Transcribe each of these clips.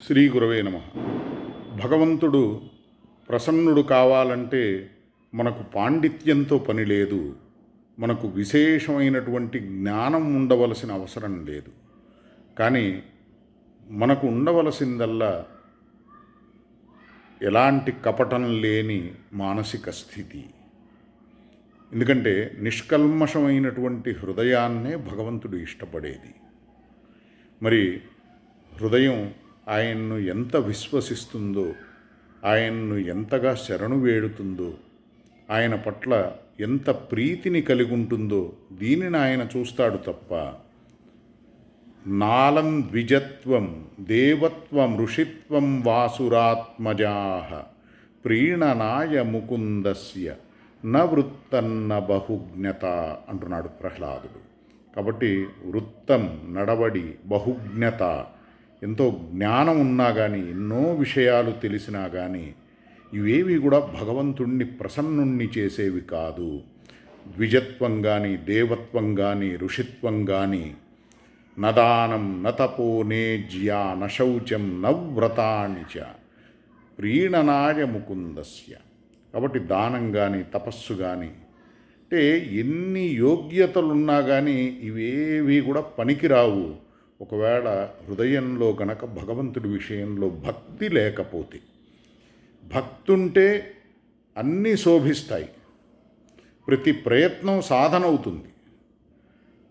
శ్రీ గురవే నమ. భగవంతుడు ప్రసన్నుడు కావాలంటే మనకు పాండిత్యంతో పని లేదు. మనకు విశేషమైనటువంటి జ్ఞానం ఉండవలసిన అవసరం లేదు. కానీ మనకు ఉండవలసిందల్లా ఎలాంటి కపటం లేని మానసిక స్థితి. ఎందుకంటే నిష్కల్మషమైనటువంటి హృదయాన్నే భగవంతుడు ఇష్టపడేది. మరి హృదయం ఆయన్ను ఎంత విశ్వసిస్తుందో ఆయన్ను ఎంతగా శరణు వేడుతుందో ఆయన పట్ల ఎంత ప్రీతిని కలిగి ఉంటుందో దీనిని ఆయన చూస్తాడు తప్ప. నాలం ద్విజత్వం దేవత్వం ఋషిత్వం వాసురాత్మజాహ ప్రీణనాయ ముకుందస్య న వృత్తన్న బహుజ్ఞత అంటున్నాడు ప్రహ్లాదుడు. కాబట్టి వృత్తం నడవడి బహుజ్ఞత ఎంతో జ్ఞానం ఉన్నా కానీ ఎన్నో విషయాలు తెలిసినా కానీ ఇవేవి కూడా భగవంతుణ్ణి ప్రసన్నుణ్ణి చేసేవి కాదు. ద్విజత్వం కానీ దేవత్వం కానీ ఋషిత్వం కానీ నదానం నతపో నేజ్యా నశౌచం నవ్రతాని చ ప్రీణనాయ ముకుందస్య. కాబట్టి దానం కానీ తపస్సు కానీ అంటే ఎన్ని యోగ్యతలున్నా కానీ ఇవేవి కూడా పనికిరావు. ఒకవేళ హృదయంలో గనక భగవంతుడి విషయంలో భక్తి లేకపోతే భక్తుంటే అన్నీ శోభిస్తాయి. ప్రతి ప్రయత్నం సాధన అవుతుంది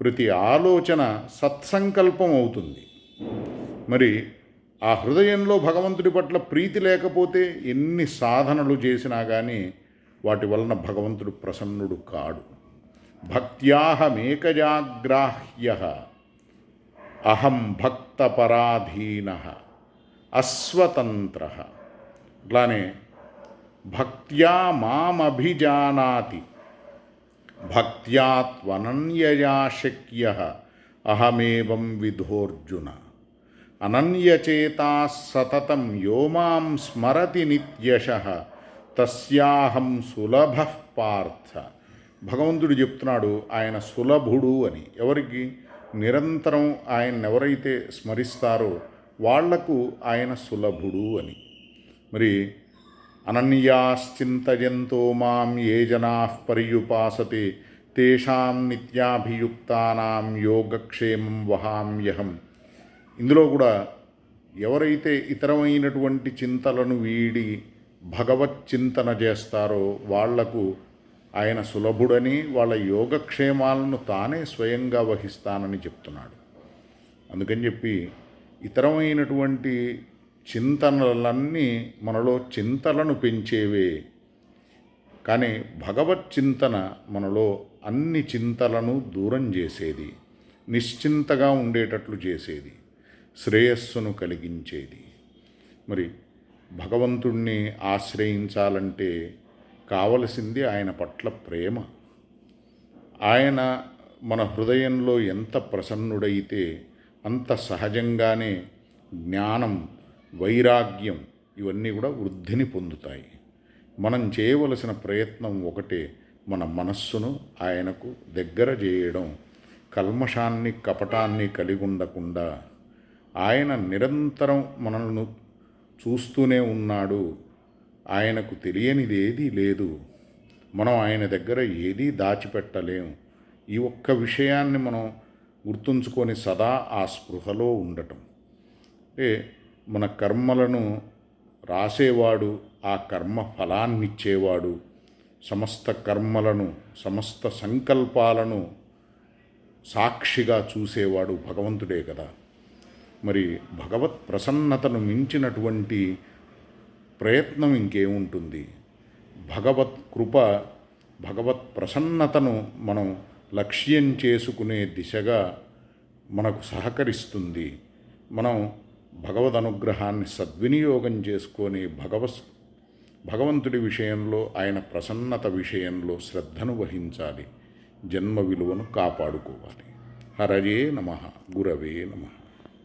ప్రతి ఆలోచన సత్సంకల్పం అవుతుంది. మరి ఆ హృదయంలో భగవంతుడి పట్ల ప్రీతి లేకపోతే ఎన్ని సాధనలు చేసినా కానీ వాటి వలన భగవంతుడు ప్రసన్నుడు కాడు. భక్త్యాహమేకజాగ్రాహ్య అహం భక్తపరాధీన అస్వతంత్ర అట్లానే భక్త్యా మామభిజానాతి భక్త్యాత్వనన్యయా శక్య అహమేవం విధోర్జున. అనన్యచేతా సతతం యో మాం స్మరతి నిత్యశ తస్యాహం సులభ పార్థ. భగవంతుడు చెప్తున్నాడు ఆయన సులభుడు అని. ఎవరికి? నిరంతరం ఆయన ఎవరైతే స్మరిస్తారో వాళ్ళకు ఆయన సులభుడు అని. మరి అనన్యాశ్చింతయంతో మాం ఏ జనా పర్యుపాసతే తేషాం నిత్యాభియుక్తానాం యోగక్షేమం వహామ్యహం ఇందులో కూడా ఎవరైతే ఇతరమైనటువంటి చింతలను వీడి భగవత్ చింతన చేస్తారో వాళ్ళకు ఆయన సులభుడని వాళ్ళ యోగక్షేమాలను తానే స్వయంగా వహిస్తానని చెప్తున్నాడు. అందుకని చెప్పి ఇతరమైనటువంటి చింతనలన్నీ మనలో చింతలను పెంచేవే. కానీ భగవత్ చింతన మనలో అన్ని చింతలను దూరం చేసేది నిశ్చింతగా ఉండేటట్లు చేసేది శ్రేయస్సును కలిగించేది. మరి భగవంతుణ్ణి ఆశ్రయించాలంటే కావలసింది ఆయన పట్ల ప్రేమ. ఆయన మన హృదయంలో ఎంత ప్రసన్నుడైతే అంత సహజంగానే జ్ఞానం వైరాగ్యం ఇవన్నీ కూడా వృద్ధిని పొందుతాయి. మనం చేయవలసిన ప్రయత్నం ఒకటే మన మనస్సును ఆయనకు దగ్గర చేయడం. కల్మషాన్ని కపటాన్ని కలిగి ఉండకుండా ఆయన నిరంతరం మనల్ని చూస్తూనే ఉన్నాడు. ఆయనకు తెలియనిదేదీ లేదు. మనం ఆయన దగ్గర ఏదీ దాచిపెట్టలేము ఈ ఒక్క విషయాన్ని మనం గుర్తుంచుకొని సదా ఆ స్పృహలో ఉండటం. అంటే మన కర్మలను రాసేవాడు ఆ కర్మ ఫలాన్నిచ్చేవాడు సమస్త కర్మలను సమస్త సంకల్పాలను సాక్షిగా చూసేవాడు భగవంతుడే కదా. మరి భగవత్ ప్రసన్నతను మించినటువంటి ప్రయత్నం ఇంకేముంటుంది? భగవత్ కృప భగవత్ ప్రసన్నతను మనం లక్ష్యం చేసుకునే దిశగా మనకు సహకరిస్తుంది. మనం భగవద్ అనుగ్రహాన్ని సద్వినియోగం చేసుకొని భగవత్ భగవంతుడి విషయంలో ఆయన ప్రసన్నత విషయంలో శ్రద్ధను వహించాలి. జన్మ విలువను కాపాడుకోవాలి. హరయే నమ. గురవే నమ.